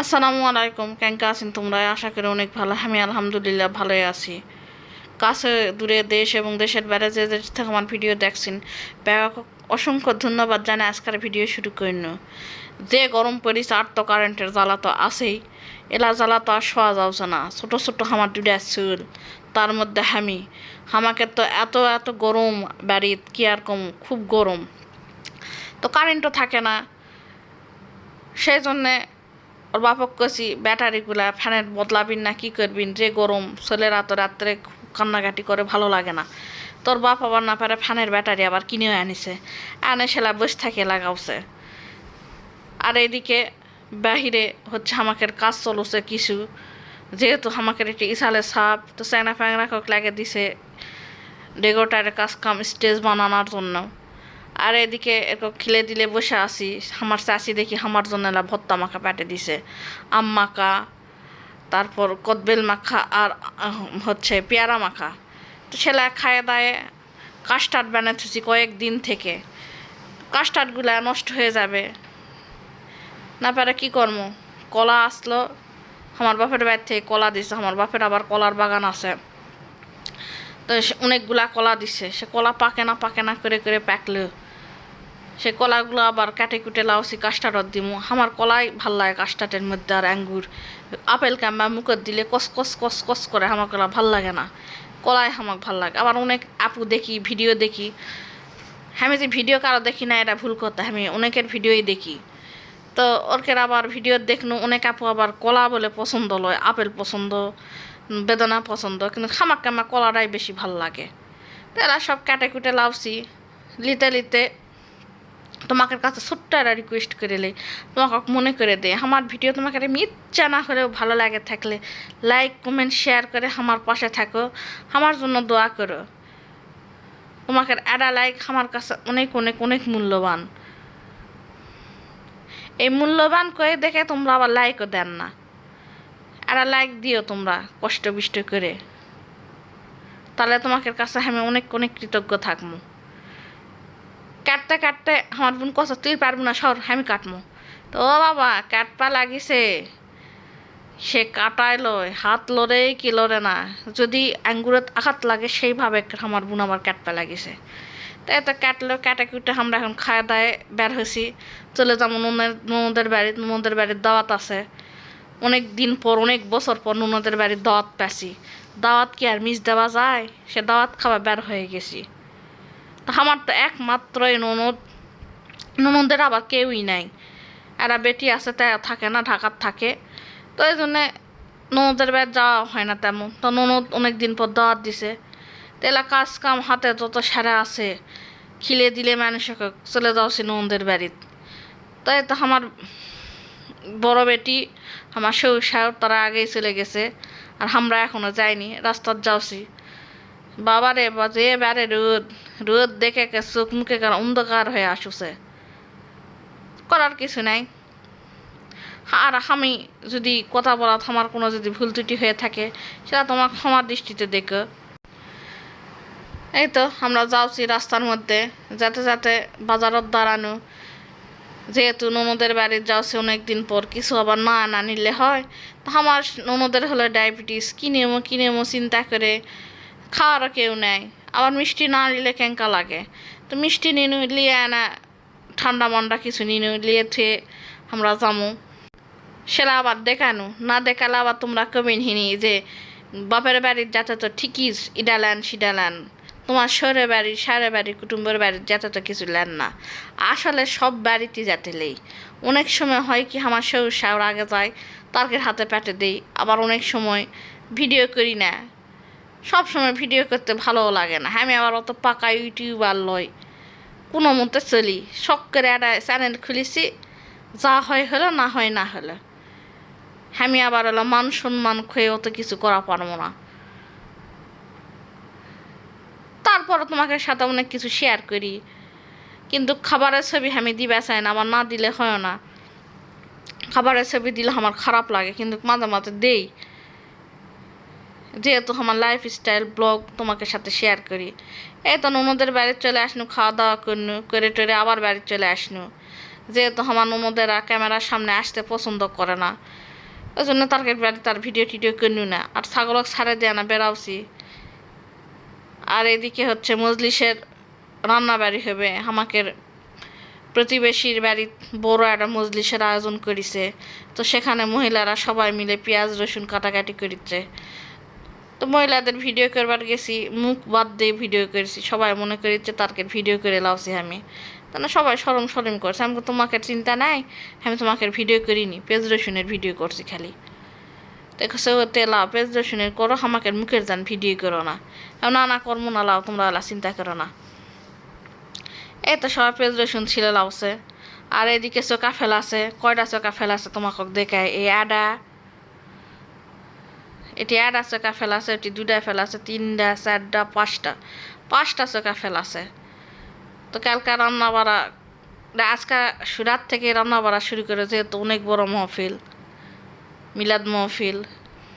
আসসালামু আলাইকুম, কেঙ্কা আছেন তোমরা? আশা করি অনেক ভালো। আমি আলহামদুলিল্লাহ ভালোই আছি। কাছে, দূরে দেশ এবং দেশের বাইরে যে দেশ থেকে আমার ভিডিও দেখছেন অসংখ্য ধন্যবাদ জানাই আজকের ভিডিও শুরু করিন। যে গরম পড়িস আর তো কারেন্টের জ্বালা তো আছেই। এলা জ্বালা তো আর শোয়া যাচ্ছে না। ছোটো ছোটো আমার দুটা চুল, তার মধ্যে হামি। আমাকে তো এত এত গরম বাড়িত, কি আর কম, খুব গরম। তো কারেন্টও থাকে না। সেই জন্যে ওর বাপক কছি ব্যাটারিগুলা ফ্যানের বদলাবিন না, কি করবিন? যে গরম ছেলেরা তো রাত্রে কান্নাকাটি করে, ভালো লাগে না। তোর বাপ আবার না পারে ফ্যানের ব্যাটারি আবার কিনেও আনিছে। আনে সেলা বসে থাকে লাগাওছে আর এদিকে বাহিরে হচ্ছে আমাকে কাজ চলছে কিছু। যেহেতু আমাকে একটি ইসালে সাপ, তো স্যাংনা ফ্যাংনা কক লাগে দিছে। ডেগোটারের কাজ কাম স্টেজ বানানোর জন্য। আর এদিকে এরকম খিলে দিলে বসে আসি আমার চাষি দেখি আমার জন্য ভত্তা মাখা পেটে দিছে। আম মাখা তারপর কদবেল মাখা আর হচ্ছে পেয়ারা মাখা। তো ছেলে খায় দায়ে কাস্টার্ড বানাতেছি কয়েকদিন থেকে। কাস্টার্ডগুলা নষ্ট হয়ে যাবে। না পারে কী করব কলা আসলো, আমার বাপের বাড়ি থেকে কলা দিছে, আমার বাপের আবার কলার বাগান আছে। তো অনেকগুলা কলা দিছে, সে কলা পাকে না পাকে না করে করে পাকলো। সে কলাগুলো আবার কাটে কুটে লাউসি কাস্টারত দিমু। আমার কলাই ভালো লাগে কাস্টার্ডের মধ্যে আর আঙ্গুর। আপেল কাম্বা মুখত দিলে কস কস কস কস করে আমার কলা ভালো লাগে না। কলাই আমাকে ভালো লাগে। আবার অনেক আপু দেখি, ভিডিও দেখি। আমি যে ভিডিও কারও দেখি না, এটা ভুল কথা। আমি অনেকের ভিডিওই দেখি। তো ওরকের আবার ভিডিও দেখনু, অনেক আপু আবার কলা বলে পছন্দ লয়, আপেল পছন্দ, বেদনা পছন্দ। কিন্তু খামাক কামা কলাটাই বেশি ভালো লাগে। তো এরা সব কাটে কুটে লাউছি লিতে লিতে তোমাকে কাছে ছোট্ট একটা রিকোয়েস্ট করে লে তোমাকে মনে করে দে আমার ভিডিও তোমাকে মিথ্যা না হলেও ভালো লাগে থাকলে লাইক কমেন্ট শেয়ার করে আমার পাশে থাকো, আমার জন্য দোয়া করো। তোমাকে একটা লাইক আমার কাছে অনেক অনেক অনেক মূল্যবান। এই মূল্যবান করে দেখে তোমরা আবার লাইকও দেন না। একটা লাইক দিও তোমরা কষ্ট বিষ্ট করে। তাহলে তোমাকে কাছে আমি অনেক অনেক কৃতজ্ঞ থাকব কাটতে কাটতে আমার বোন কষ্ট তুই পারব না, সর, আমি কাটবো তো বাবা কাটপা লাগিছে। সে কাটাই লয় হাত লড়ে কি লড়ে না। যদি আঙ্গুরত আঘাত লাগে, সেইভাবে আমার বোন আমার কাটপা লাগিছে। তো এত কাটলো, কাটা কুটে আমরা এখন খাওয়া দায় বের হয়েছি। চলে যাব নুনের নুনদের বাড়ি নুনদের বাড়ির দাওয়াত আছে। অনেক দিন পর, অনেক বছর পর নুনদের বাড়ির দাওয়াত পেছি দাওয়াত কি আর মিস দেওয়া যায়? সে দাওয়াত খাওয়া বের হয়ে গেছি। তা আমার তো একমাত্রই ননদ। ননদের আবার কেউই নাই। এরা বেটি আছে তাই থাকে না, ঢাকার থাকে। তো এই জন্যে ননদের বাড়ি যাওয়া হয় না তেমন। তো ননদ অনেক দিন পর দাওয়াত দিছে। তেলা কাজ কাম হাতে যত সারা আছে, খিলে দিলে মানুষকে চলে যাওয়াছি ননদের বাড়িত। তাই তো আমার বড় বেটি, আমার শায়র তারা আগেই চলে গেছে। আর আমরা এখনও যাইনি রাস্তার যাওছি। বাবারে, বাজে বারে রোদ। রোদ দেখে চোখ মুখে অন্ধকার হয়ে আসুছে। করার কিছু নাই। আর আমি যদি কথা বলা আমার কোনো যদি ভুল ত্রুটি হয়ে থাকে, সেটা তোমার ক্ষমার দৃষ্টিতে দেখো। এই তো, আমরা যাচ্ছি রাস্তার মধ্যে। যাতে যাতে বাজারত দাঁড়ানো। যেহেতু ননদের বাড়ির যাওছি অনেক দিন পর, কিছু আবার না না নিলে হয়। তো আমার ননদের হলে ডায়াবেটিস। কিনেমো কিনেমো চিন্তা করে খাওয়ারও কেউ নেয় আবার মিষ্টি না নিলে কেঙ্কা লাগে। তো মিষ্টি নিনু লিয়ে আনা, ঠান্ডা মান্ডা কিছু নিনু লিয়ে থুয়ে আমরা যামু। সেটা আবার দেখানো। না দেখালে আবার তোমরা কমেন হিনি যে, বাপের বাড়ির যাতে তো ঠিকই ইডালান সিডালান। তোমার শহরের বাড়ি, সারে বাড়ি, কুটুম্বের বাড়ির যাতে তো কিছু লেন না। আসলে সব বাড়িতে যাতে লেই। অনেক সময় হয় কি আমার শহর শাওর আগে যায়, তারকের হাতে পেটে দেই। আবার অনেক সময় ভিডিও করি না। সব সময় ভিডিও করতে ভালোও লাগে না। আমি আবার অত পাকা ইউটিউবার লই, কোনো মতে চলি। শখ করে একটা চ্যানেল খুলেছি, যা হয় হলো, না হয় না হলো। আমি আবার হলো মান সম্মান খুঁয়ে অত কিছু করা পারব না। তারপরে তোমাকে সাথে অনেক কিছু শেয়ার করি। কিন্তু খাবারের ছবি আমি দিবে চাই না, আমার না দিলে হয় না। খাবারের ছবি দিলে আমার খারাপ লাগে, কিন্তু মাঝে মাঝে দেই। যেহেতু আমার লাইফ স্টাইল ব্লগ তোমাকে সাথে শেয়ার করি। এই তো ননদের বাড়ি চলে আসনু, খাওয়া দাওয়া করনু, করে টরে আবার বাড়ি চলে আসনু। যেহেতু আমার ননদেরা ক্যামেরার সামনে আসতে পছন্দ করে না। ওই জন্য তার বাড়ি তার ভিডিও টিডিও করি না। আর ছাগলক ছাড়ে দেয় না, বেড়াওছি। আর এদিকে হচ্ছে মজলিসের রান্না বাড়ি হবে। আমাকের প্রতিবেশীর বাড়ি বড় একটা মজলিসের আয়োজন করেছে। তো সেখানে মহিলারা সবাই মিলে পেঁয়াজ, রসুন কাটাকাটি করেছে তো মহিলাদের ভিডিও করবার গেছি মুখ বাদ দিয়ে ভিডিও করেছি। সবাই মনে করেছে তারকে ভিডিও করে লাউছি আমি। তাহলে সবাই সরম সরম করছে। আমি তোমাকে চিন্তা নাই? আমি তোমাকে ভিডিও করিনি। পেঁয়াজ রসুনের ভিডিও করছি খালি। দেখছে ওতে লাও পেঁয়াজ রসুনের করো আমাকে মুখের যান ভিডিও করো না। আমি, না না কর্ম না লাও তোমরা আলা চিন্তা করো না। এই তো সবাই পেঁয়াজ রসুন ছিল লাউছে। আর এদিকে চোকা ফেলাছে কয়টা চোকা ফেলাছে তোমাকে দেখায়? এই আডা এটি আডা চোকা ফেলাছে এটি দুটা ফেল আছে, তিনটা চারটা পাঁচটা। পাঁচটা চোকা ফেলাছে তো কালকা রান্না বাড়া আজকা রাত থেকে রান্না বাড়া শুরু করে তো অনেক বড় মহফিল, মিলাদ মহফিল।